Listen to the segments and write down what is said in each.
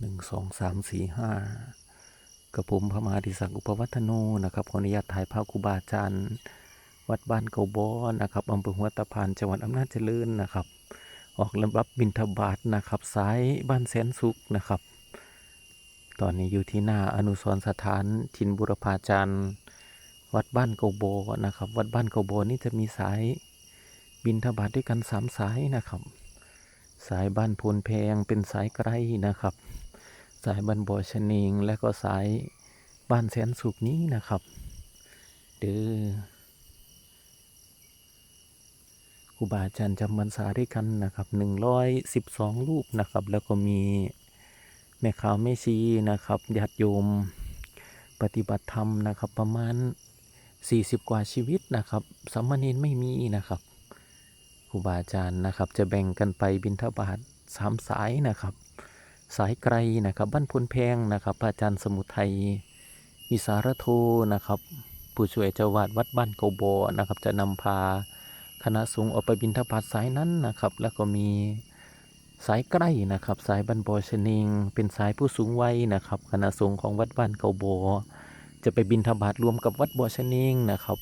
หนึ่งสองสามสี่ห้ากระผมพระมหาธิสักดิ์อุปวัฒโนนะครับขออนุญาตถ่ายภาพครูบาอาจารย์ วัดบ้านเกาบอนะครับอำเภอหัวตะพานจังหวัดอำนาจเจริญนะครับ ออกระบับบินทบาทนะครับสายบ้านแสนสุขนะครับ ตอนนี้อยู่ที่หน้าอนุสรสถานทินบุรพาจารย์ วัดบ้านเกาโบนะครับ วัดบ้านเกาโบนี่จะมีสายบินทบาทด้วยกันสามสายนะครับ สายบ้านโพนแพงเป็นสายไกลนะครับ สายบ้านบ่อชะเนงและก็สายบ้านแสนสุขนี้นะครับเด้อครูบาอาจารย์จำพรรษาด้วยกันนะครับหนึ่งร้อยสิบสองรูปนะครับ แล้วก็มีแม่ขาวแม่ชีนะครับญาติโยมปฏิบัติธรรมนะครับ ประมาณสี่สิบกว่าชีวิตนะครับสามเณรไม่มีนะครับครูบาอาจารย์นะครับ จะแบ่งกันไปบิณฑบาตสามสายนะครับ สายไกลนะครับบ้านพลแพงนะครับพระอาจารย์สมุทัยวิสารโทนะครับ ผู้ช่วยเจ้าวาดวัดบ้านเกาโบนะครับ จะนำพาคณะสงฆ์ออกไปบิณฑบาตสายนั้นนะครับ แล้วก็มีสายใกล้นะครับ สายบ้านบอชะเนงเป็นสายผู้สูงวัยนะครับ คณะสงฆ์ของวัดบ้านเกาโบจะไปบิณฑบาตรวมกับวัดบอชะเนงนะครับ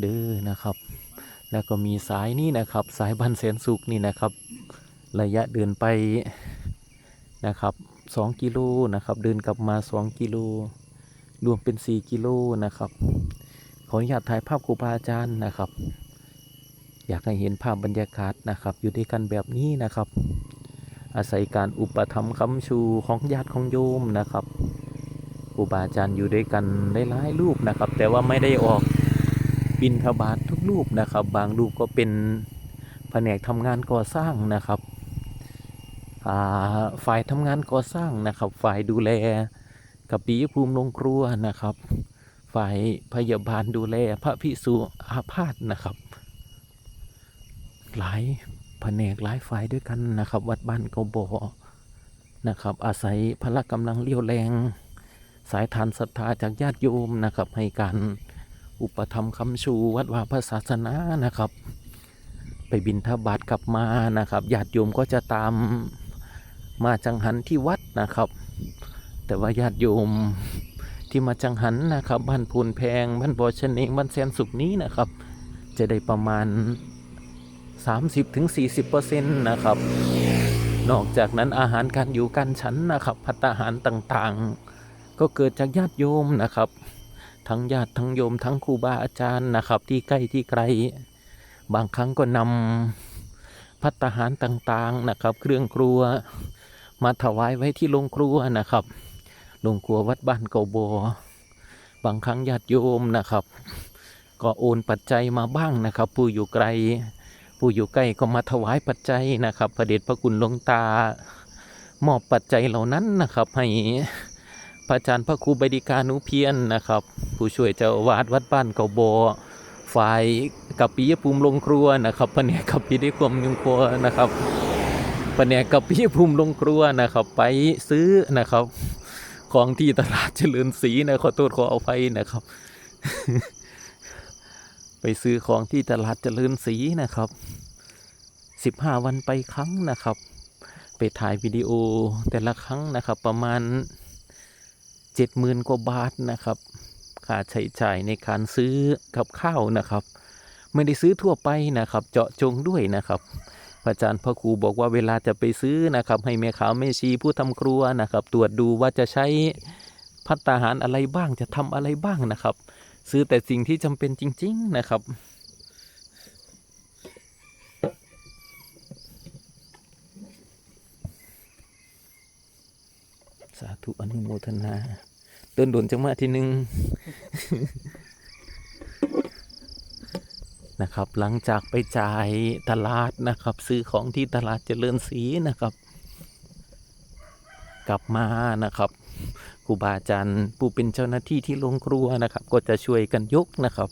เด้อนะครับ แล้วก็มีสายนี่นะครับ สายบ้านแสนสุขนี่นะครับ ระยะเดินไป นะครับสองกิโลนะครับเดินกลับมาสองกิโลรวมเป็นสี่กิโลนะครับ ขออนุญาตถ่ายภาพครูบาอาจารย์นะครับ อยากให้เห็นภาพบรรยากาศนะครับ อยู่ด้วยกันแบบนี้นะครับ อาศัยการอุปถัมคำชูของญาติของโยมนะครับครูบาอาจารย์อยู่ด้วยกันหลายรูปนะครับ แต่ว่าไม่ได้ออกบินทบาททุกรูปนะครับ บางรูปก็เป็นแผนกทำงานก่อสร้างนะครับ ฝ่ายทำงานก่อสร้างนะครับ ฝ่ายดูแลกับปีภูมิโรงครัวนะครับ ฝ่ายพยาบาลดูแลพระพิสุอาพาธนะครับ หลายแผนกหลายฝ่ายด้วยกันนะครับ วัดบ้านเกาบนะครับ อาศัยพละกำลังเลี้ยวแรง สายทานศรัทธาจากญาติโยมนะครับ ให้การอุปธรรมคำชูวัดวาพระศาสนานะครับ ไปบินทบาทกลับมานะครับญาติโยมก็จะตาม มาจังหันที่วัดนะครับ แต่ว่าญาติโยมที่มาจังหันนะครับบ้านพูนแพงบ้านบอชนเองบ้านแสนสุขนี้นะครับ จะได้ประมาณ 30-40%นะครับ นอกจากนั้นอาหารการอยู่การฉันนะครับพัตตาหารต่างๆ ก็เกิดจากญาติโยมนะครับ ทั้งญาติทั้งโยมทั้งครูบาอาจารย์นะครับ ที่ใกล้ที่ไกล บางครั้งก็นำพัตตาหารต่างๆนะครับ เครื่องครัว มาถวายไว้ที่โรงครัวนะครับโรงครัววัดบ้านเกาโบบางครั้งญาติโยมนะครับ ก็โอนปัจจัยมาบ้างนะครับ ผู้อยู่ไกล ผู้อยู่ใกล้ก็มาถวายปัจจัยนะครับ พระเดชพระคุณหลวงตามอบปัจจัยเหล่านั้นนะครับ ให้พระอาจารย์พระครูบดิกานุเพียรนะครับ ผู้ช่วยเจ้าวาดวัดบ้านเกาโบฝ่ายกับปิยภูมิลงครัวนะครับแผนกกับปิยภูมิลงครัวนะครับ แผนกกับปิยภูมิลงครัวนะครับ ไปซื้อนะครับ ของที่ตลาดเจริญศรีนะขอโทษขอเอาไปนะครับ ไปซื้อของที่ตลาดเจริญศรีนะครับสิบห้าวันไปครั้งนะครับ ไปถ่ายวิดีโอแต่ละครั้งนะครับ ประมาณเจ็ดหมื่นกว่าบาทนะครับค่าใช้จ่ายในการซื้อกับข้าวนะครับ ไม่ได้ซื้อทั่วไปนะครับ เจาะจงด้วยนะครับ อาจารย์พระครูบอกว่าเวลาจะไปซื้อนะครับ ให้แม่ขาวแม่ชีผู้ทำครัวนะครับ ตรวจดูว่าจะใช้พัตตาหารอะไรบ้างจะทำอะไรบ้างนะครับ ซื้อแต่สิ่งที่จำเป็นจริง ๆนะครับสาธุอนุโมทนาเดินโดนจังมาทีหนึ่ง นะครับ หลังจากไปจ่ายตลาดนะครับ ซื้อของที่ตลาดเจริญศรีนะครับ กลับมานะครับครูบาอาจารย์ผู้เป็นเจ้าหน้าที่ที่โรงครัวนะครับ ก็จะช่วยกันยกนะครับ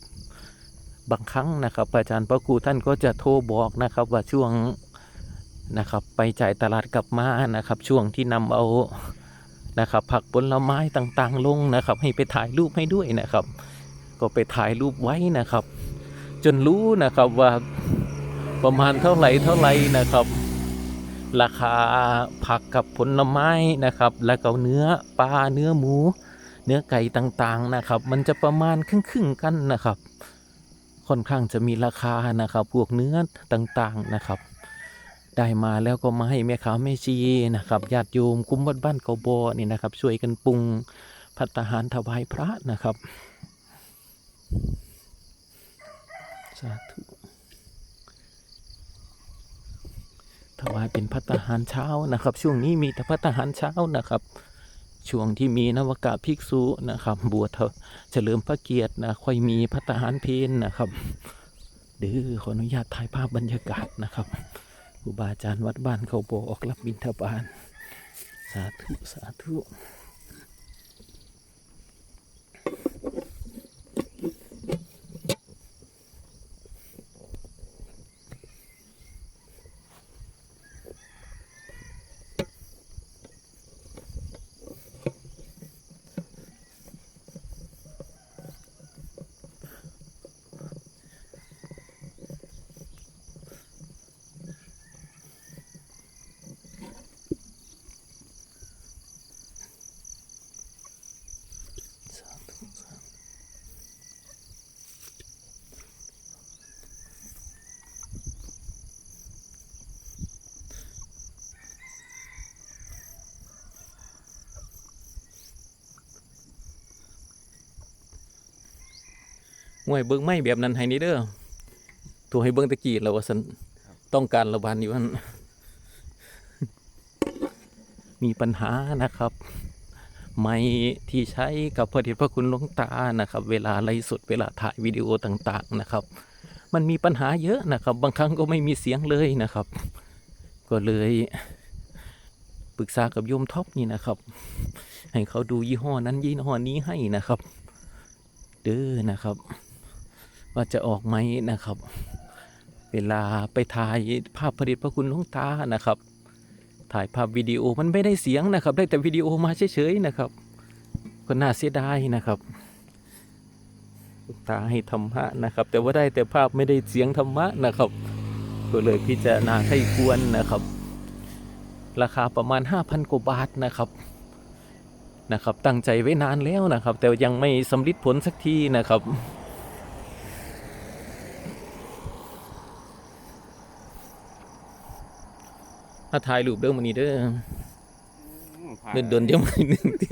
บางครั้งนะครับ อาจารย์พระครูท่านก็จะโทรบอกนะครับว่าช่วงนะครับไปจ่ายตลาดกลับมานะครับ ช่วงที่นำเอานะครับ ผักผลไม้ต่างๆ ลงนะครับ ให้ไปถ่ายรูปให้ด้วยนะครับ ก็ไปถ่ายรูปไว้นะครับ จนรู้นะครับว่าประมาณเท่าไหร่เท่าไหร่นะครับ ราคาผักกับผลไม้นะครับ แล้วก็เนื้อปลาเนื้อหมู เนื้อไก่ต่างๆนะครับ มันจะประมาณครึ่งๆกันนะครับ ค่อนข้างจะมีราคานะครับ พวกเนื้อต่างๆนะครับ ได้มาแล้วก็มาให้แม่ขาแม่ชีนะครับญาติโยมคุ้มวัดบ้านเกาบอนี่นะครับ ช่วยกันปรุงพัตตาหารถวายพระนะครับาธุถวายเป็นพัตตาหารเช้านะครับ ช่วงนี้มีแต่พัตตาหารเช้านะครับ ช่วงที่มีนวากาภิกษุนะครับ บวชเฉลิมพระเกียรตินะค่อยมีพัตตาหารเพนนะครับเดื้อขออนุญาตถ่ายภาพบรรยากาศนะครับครูบาอาจารย์วัดบ้านเขาโบออกรับบิณฑบาตสาธุสาธุ มวยเบิ้งไม่แบบนั้นให้นี่เด้อตัวให้เบิ้งตะกี้แล้วว่าสันต้องการระบานอยู่มันมีปัญหานะครับ ไม้ที่ใช้กับพระเดชพระคุณหลวงตานะครับ เวลาไลฟ์สดเวลาถ่ายวิดีโอต่างๆนะครับ มันมีปัญหาเยอะนะครับ บางครั้งก็ไม่มีเสียงเลยนะครับ ก็เลยปรึกษากับโยมท็อปนี่นะครับ ให้เขาดูยี่ห้อนั้นยี่ห้อนี้ให้นะครับ เด้อนะครับ ว่าจะออกไหมนะครับ เวลาไปถ่ายภาพผลิตพระคุณหลวงตานะครับ ถ่ายภาพวิดีโอมันไม่ได้เสียงนะครับ ได้แต่วิดีโอมาเฉยๆนะครับ ก็น่าเสียดายนะครับตาให้ธรรมะนะครับ แต่ว่าได้แต่ภาพไม่ได้เสียงธรรมะนะครับ ก็เลยพิจารณาให้ควรนะครับ ราคาประมาณ 5,000กว่าบาทนะครับนะครับ ตั้งใจไว้นานแล้วนะครับ แต่ยังไม่สำลิดผลสักทีนะครับ ถ้าถ่ายรูปเด้อมันนี้เด้อเดินเดินๆเดี๋ยวมันหนึ่งที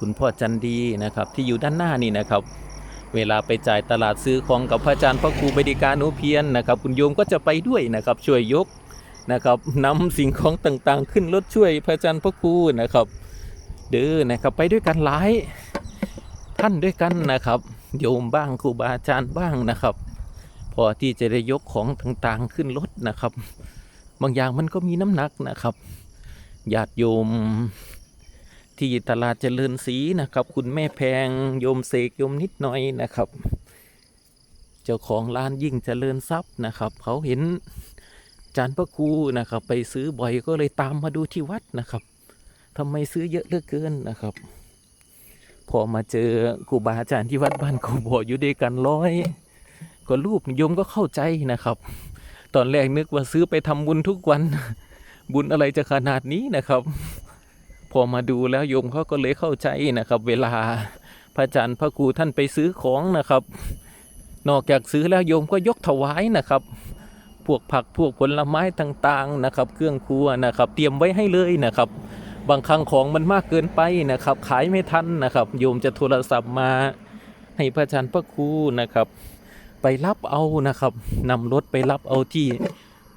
คุณพ่อจันดีนะครับที่อยู่ด้านหน้านี่นะครับ เวลาไปจ่ายตลาดซื้อของกับพระอาจารย์พระครูบดิการนุเพียนนะครับคุณโยมก็จะไปด้วยนะครับช่วยยกนะครับนำสิ่งของต่างๆ ขึ้นรถช่วยพระอาจารย์พระครูนะครับเด้อนะครับไปด้วยกันหลายท่านด้วยกันนะครับ โยมบ้างครูบาอาจารย์บ้างนะครับ พอที่จะได้ยกของต่างๆขึ้นรถนะครับ บางอย่างมันก็มีน้ำหนักนะครับญาติโยม ที่ตลาดเจริญศรีนะครับ คุณแม่แพงโยมเสกโยมนิดหน่อยนะครับ เจ้าของร้านยิ่งเจริญทรัพย์นะครับ เขาเห็นจานพระครูนะครับ ไปซื้อบ่อยก็เลยตามมาดูที่วัดนะครับทำไมซื้อเยอะเหลือเกินนะครับ พอมาเจอครูบาอาจารย์ที่วัดบ้านเขาบอกอยู่ด้วยกันร้อยก็รูปโยมก็เข้าใจนะครับ ตอนแรกนึกว่าซื้อไปทำบุญทุกวัน บุญอะไรจะขนาดนี้นะครับ พอมาดูแล้วโยมเขาก็เลยเข้าใจนะครับ เวลาพระอาจารย์พระครูท่านไปซื้อของนะครับ นอกจากซื้อแล้วโยมก็ยกถวายนะครับ พวกผักพวกผลไม้ต่างๆนะครับ เครื่องครัวนะครับ เตรียมไว้ให้เลยนะครับ บางครั้งของมันมากเกินไปนะครับ ขายไม่ทันนะครับ โยมจะโทรศัพท์มาให้พระอาจารย์พระครูนะครับ ไปรับเอานะครับนำรถไปรับเอาที่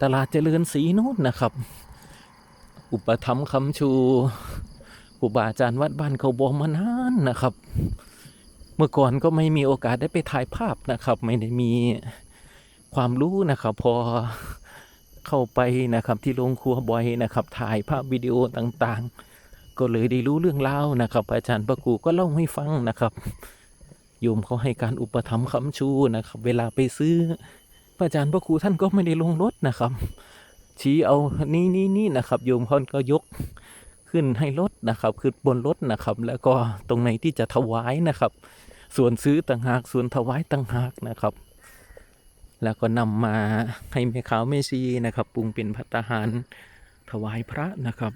ตลาดเจริญศรีนู้นนะครับ อุปถัมคำชูครูบาอาจารย์วัดบ้านเขาบอกมานานนะครับ เมื่อก่อนก็ไม่มีโอกาสได้ไปถ่ายภาพนะครับ ไม่ได้มีความรู้นะครับ พอเข้าไปนะครับที่โรงครัวบ่อยนะครับ ถ่ายภาพวิดีโอต่างๆ ก็เลยได้รู้เรื่องราวนะครับ อาจารย์ประกูก็เล่าให้ฟังนะครับโยมเขาให้การอุปถัมภ์คำชูนะครับ เวลาไปซื้อพระอาจารย์พระครูท่านก็ไม่ได้ลงรถนะครับ ชี้เอานี่นี่นี่นะครับโยมพ่อนก็ยกขึ้นให้รถนะครับ ขึ้นบนรถนะครับ แล้วก็ตรงไหนที่จะถวายนะครับ ส่วนซื้อต่างหากส่วนถวายต่างหากนะครับ แล้วก็นำมาให้แม่ขาวแม่ชีนะครับ ปรุงเป็นพัตตาหารถวายพระนะครับ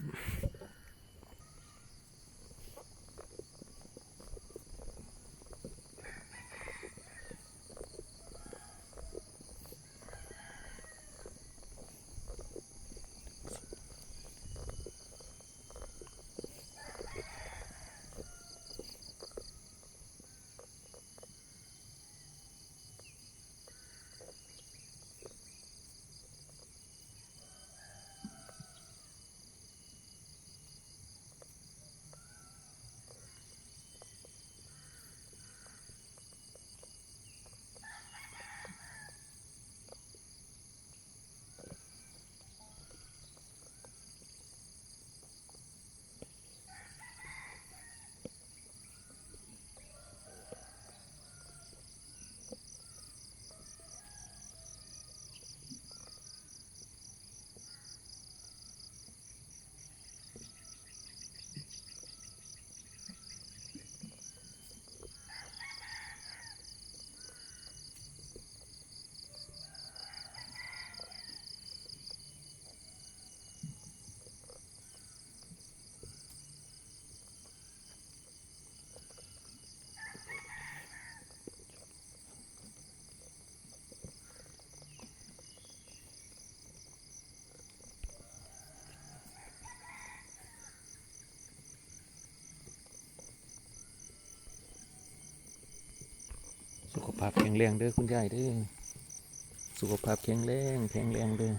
สุขภาพแข็งแรงเด้อคุณยายเด้อสุขภาพแข็งแรงแข็งแรงเด้อ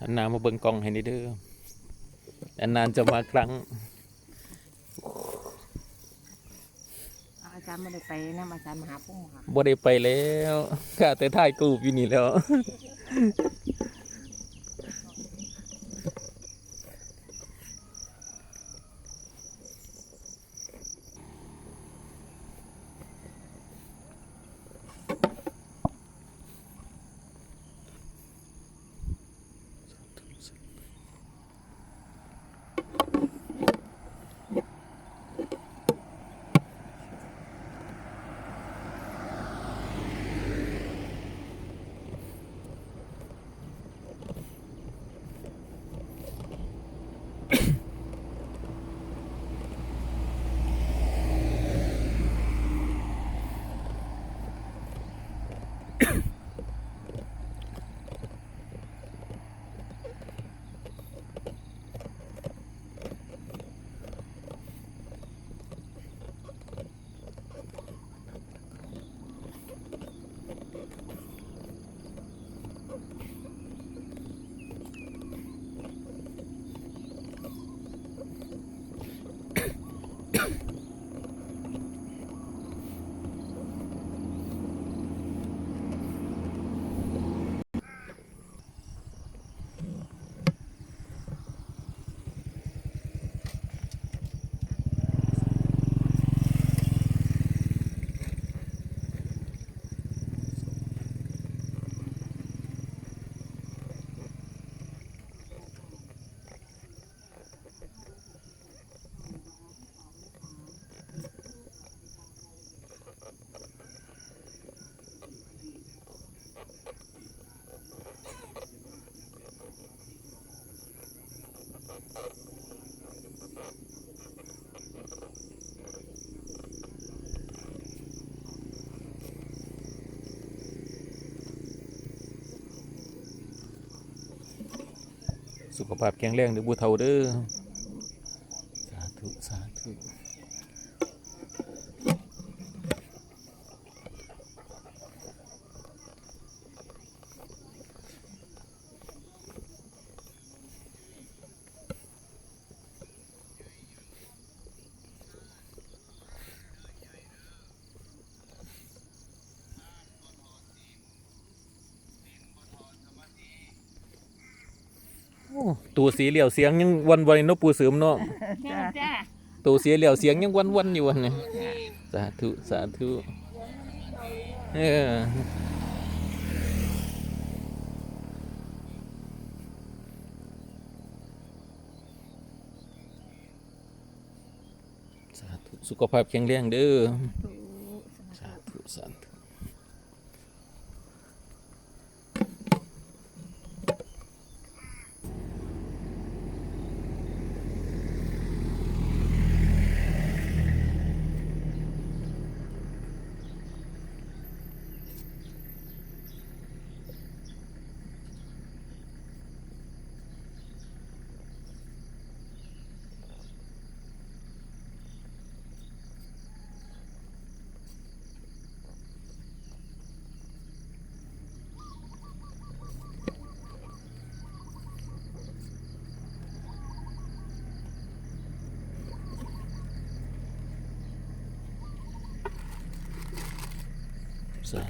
อันนามาเบิ่งกล้องให้นี่เด้อ นนานจะมาครั้ง อาจารย์ไม่ได้ไปนะอาจารย์มหาพงศ์ค่ะบ่ได้ไปแล้วข้าแต่ถ่ายรูปอยู่นี่แล้ว สุขภาพแข็งแรงเด้อบูเฒ่าเด้อสาธุสาธุ ตัวสีเหลี่ยวเสียงยังวันวันเนาะปูเสริมเนาะจ้าจ้าตัวสีเหลี่ยวเสียงยังวันวันอยู่วันนี้สาธุสาธุเออสาธุสุขภาพแข็งแรงเด้อสาธุสาธุ สา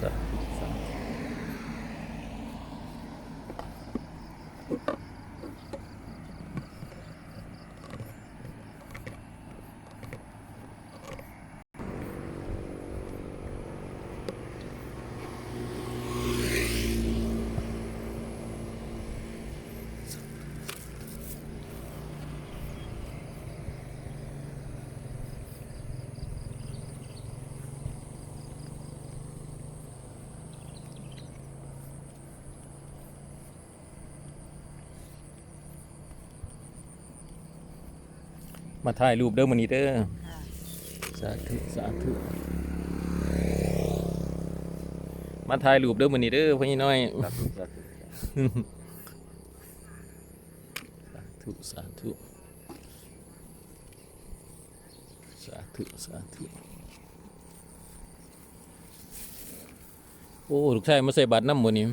ธุ มาถ่ายรูปเด้อมันนี้เด้อสาธุสาธุมาถ่ายรูปเด้อมันนี้เด้อพี่น้อยสาธุสาธุสาธุสาธุโอ้ลูกชายมาใส่บาตรน้ำหมดนี่